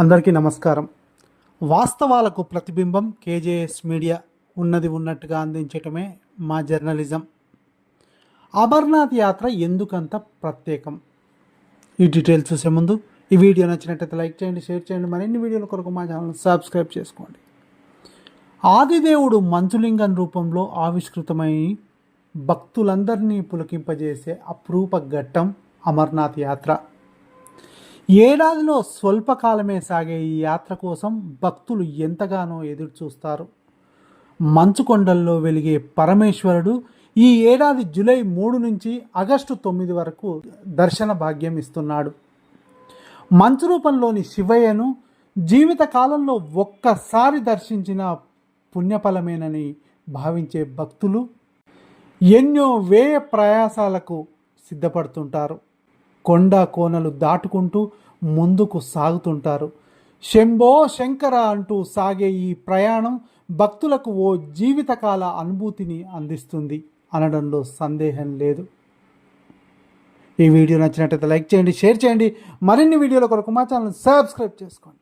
అందరికీ నమస్కారం. వాస్తవాలకు ప్రతిబింబం కేజేఎస్ మీడియా ఉన్నది ఉన్నట్టుగా అందించటమే మా జర్నలిజం. అమర్నాథ్ యాత్ర ఎందుకంత ప్రత్యేకం? ఈ డీటెయిల్స్ చూసే ముందు ఈ వీడియో నచ్చినట్టయితే లైక్ చేయండి షేర్ చేయండి మరిన్ని వీడియోల కొరకు మా ఛానల్ సబ్స్క్రైబ్ చేసుకోండి. ఆదిదేవుడు మంచులింగం రూపంలో ఆవిష్కృతమై భక్తులందరినీ పులకింపజేసే అప్రూప ఘట్టం అమర్నాథ్ యాత్ర. ఏడాదిలో స్వల్పకాలమే సాగే ఈ యాత్ర కోసం భక్తులు ఎంతగానో ఎదురు చూస్తారు వెలిగే పరమేశ్వరుడు ఈ ఏడాది జూలై మూడు నుంచి ఆగస్టు తొమ్మిది వరకు దర్శన భాగ్యం ఇస్తున్నాడు. మంచు రూపంలోని శివయ్యను జీవిత కాలంలో ఒక్కసారి దర్శించిన పుణ్యఫలమేనని భావించే భక్తులు ఎన్నో వ్యయ ప్రయాసాలకు సిద్ధపడుతుంటారు. కొండ కోనలు దాటుకుంటూ ముందుకు సాగుతుంటారు. శంభో శంకర అంటూ సాగే ఈ ప్రయాణం భక్తులకు ఓ జీవితకాల అనుభూతిని అందిస్తుంది అనడంలో సందేహం లేదు. ఈ వీడియో నచ్చినట్లయితే లైక్ చేయండి షేర్ చేయండి. మరిన్ని వీడియోల కొరకు మా ఛానల్ సబ్స్క్రైబ్ చేసుకోండి.